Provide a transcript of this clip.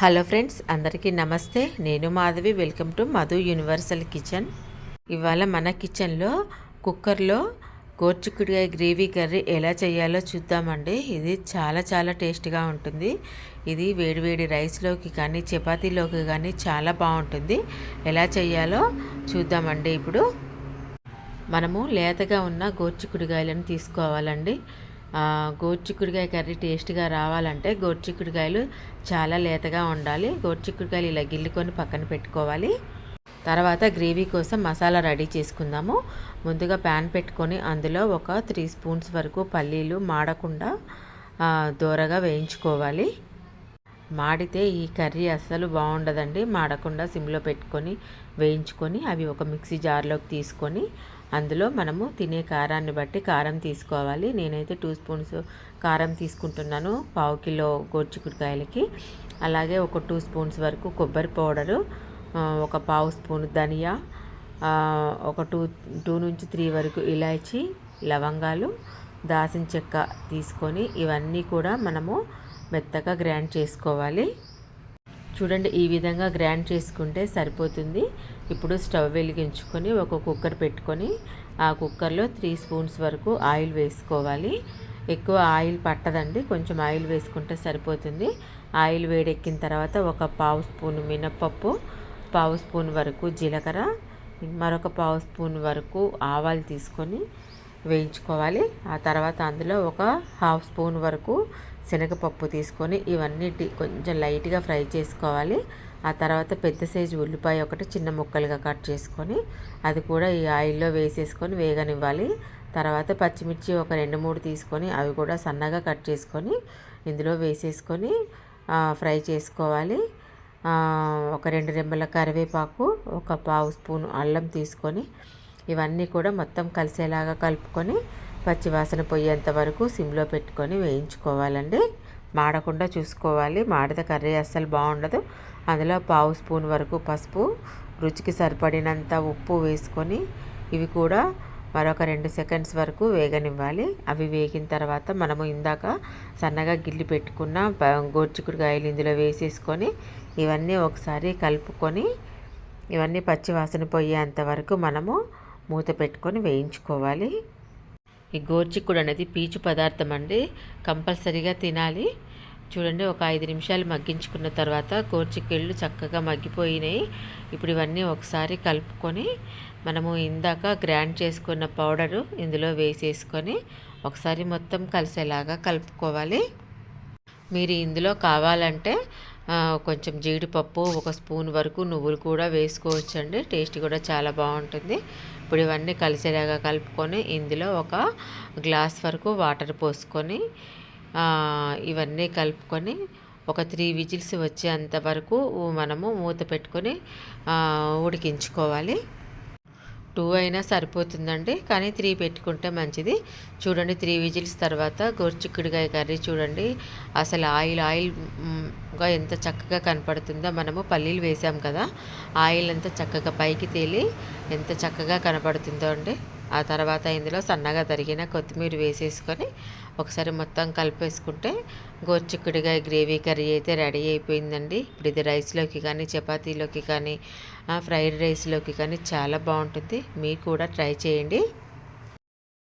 Hello friends అందరికీ నమస్తే. నేను Madhavi welcome to Madhu Universal Kitchen. ఇవాళ మన కిచెన్లో కుక్కర్లో గోర్చిక్కుడికాయ గ్రేవీ కర్రీ ఎలా చేయాలో చూద్దామండి. ఇది చాలా చాలా టేస్ట్గా ఉంటుంది. ఇది వేడివేడి రైస్లోకి కానీ చపాతీలోకి కానీ చాలా బాగుంటుంది. ఎలా చేయాలో చూద్దామండి ఇప్పుడు. మనము లేతగా ఉన్న గోర్చిక్కుడికాయలను తీసుకోవాలండి. గోర్చిక్కుడికాయ కర్రీ టేస్ట్గా రావాలంటే గోర్చిక్కుడికాయలు చాలా లేతగా ఉండాలి. గోర్చిక్కుడికాయలు ఇలా గిల్లుకొని పక్కన పెట్టుకోవాలి. తర్వాత గ్రేవీ కోసం మసాలా రెడీ చేసుకుందాము. ముందుగా ప్యాన్ పెట్టుకొని అందులో ఒక త్రీ స్పూన్స్ వరకు పల్లీలు మాడకుండా దూరగా వేయించుకోవాలి. మాడితే ఈ కర్రీ అస్సలు బాగుండదండి. మాడకుండా సిమ్లో పెట్టుకొని వేయించుకొని అవి ఒక మిక్సీ జార్లోకి తీసుకొని అందులో మనము తినే కారాన్ని బట్టి కారం తీసుకోవాలి. నేనైతే టూ స్పూన్స్ కారం తీసుకుంటున్నాను పావు కిలో గోర్చికుడికాయలకి అలాగే ఒక టూ స్పూన్స్ వరకు కొబ్బరి పౌడరు ఒక పావు స్పూన్ ధనియా ఒక టూ టూ నుంచి త్రీ వరకు ఇలాచి లవంగాలు దాసిన చెక్క తీసుకొని ఇవన్నీ కూడా మనము మెత్తగా గ్రైండ్ చేసుకోవాలి. చూడండి ఈ విధంగా గ్రైండ్ చేసుకుంటే సరిపోతుంది. ఇప్పుడు స్టవ్ వెలిగించుకొని ఒక కుక్కర్ పెట్టుకొని ఆ కుక్కర్లో త్రీ స్పూన్స్ వరకు ఆయిల్ వేసుకోవాలి. ఎక్కువ ఆయిల్ పట్టదండి కొంచెం ఆయిల్ వేసుకుంటే సరిపోతుంది. ఆయిల్ వేడెక్కిన తర్వాత ఒక పావు స్పూన్ మినప్పప్పు పావు స్పూన్ వరకు జీలకర్ర మరొక పావు స్పూన్ వరకు ఆవాలు తీసుకొని వేయించుకోవాలి. ఆ తర్వాత అందులో ఒక హాఫ్ స్పూన్ వరకు శనగపప్పు తీసుకొని ఇవన్నీ కొంచెం లైట్గా ఫ్రై చేసుకోవాలి. ఆ తర్వాత పెద్ద సైజు ఉల్లిపాయ ఒకటి చిన్న ముక్కలుగా కట్ చేసుకొని అది కూడా ఈ ఆయిల్లో వేసేసుకొని వేగనివ్వాలి. తర్వాత పచ్చిమిర్చి ఒక రెండు మూడు తీసుకొని అవి కూడా సన్నగా కట్ చేసుకొని ఇందులో వేసేసుకొని ఫ్రై చేసుకోవాలి. ఒక రెండు రెమ్మల కరివేపాకు ఒక పావు స్పూన్ అల్లం తీసుకొని ఇవన్నీ కూడా మొత్తం కలిసేలాగా కలుపుకొని పచ్చివాసన పోయేంత వరకు సిమ్లో పెట్టుకొని వేయించుకోవాలండి. మాడకుండా చూసుకోవాలి. మాడితే కర్రీ అస్సలు బాగుండదు. అందులో పావు స్పూన్ వరకు పసుపు రుచికి సరిపడినంత ఉప్పు వేసుకొని ఇవి కూడా మరొక రెండు సెకండ్స్ వరకు వేగనివ్వాలి. అవి వేగిన తర్వాత మనము ఇందాక సన్నగా గిల్లి పెట్టుకున్న గోర్చికుడుకాయలు ఇందులో వేసేసుకొని ఇవన్నీ ఒకసారి కలుపుకొని ఇవన్నీ పచ్చివాసన పోయేంత వరకు మనము మూత పెట్టుకొని వేయించుకోవాలి. ఈ గోర్చిక్కుడు అనేది పీచు పదార్థం అండి. కంపల్సరీగా తినాలి. చూడండి ఒక ఐదు నిమిషాలు మగ్గించుకున్న తర్వాత గోర్చిక్కిళ్ళు చక్కగా మగ్గిపోయినాయి. ఇప్పుడు ఇవన్నీ ఒకసారి కలుపుకొని మనము ఇందాక గ్రైండ్ చేసుకున్న పౌడరు ఇందులో వేసేసుకొని ఒకసారి మొత్తం కలిసేలాగా కలుపుకోవాలి. మీరు ఇందులో కావాలంటే కొంచెం జీడిపప్పు ఒక స్పూన్ వరకు నువ్వులు కూడా వేసుకోవచ్చండి. టేస్ట్ కూడా చాలా బాగుంటుంది. ఇప్పుడు ఇవన్నీ కలిసేలాగా కలుపుకొని ఇందులో ఒక గ్లాస్ వరకు వాటర్ పోసుకొని ఇవన్నీ కలుపుకొని ఒక త్రీ విజిల్స్ వచ్చేంత వరకు మనము మూత పెట్టుకొని ఉడికించుకోవాలి. టూ అయినా సరిపోతుందండి. కానీ త్రీ పెట్టుకుంటే మంచిది. చూడండి త్రీ విజిల్స్ తర్వాత గోర్చిక్కుడికాయ కర్రీ చూడండి. అసలు ఆయిల్ ఆయిల్గా ఎంత చక్కగా కనపడుతుందో మనము పల్లీలు వేసాం కదా. ఆయిల్ అంతా చక్కగా పైకి తేలి ఎంత చక్కగా కనపడుతుందో అండి. ఆ తర్వాత ఇందులో సన్నగా తరిగిన కొత్తిమీర వేసేసుకొని ఒకసారి మొత్తం కలిపేసుకుంటే గోర్చిక్కుడిగా గ్రేవీ కర్రీ అయితే రెడీ అయిపోయిందండి. ఇప్పుడు ఇది రైస్లోకి కానీ చపాతీలోకి కానీ ఫ్రైడ్ రైస్లోకి కానీ చాలా బాగుంటుంది. మీరు కూడా ట్రై చేయండి.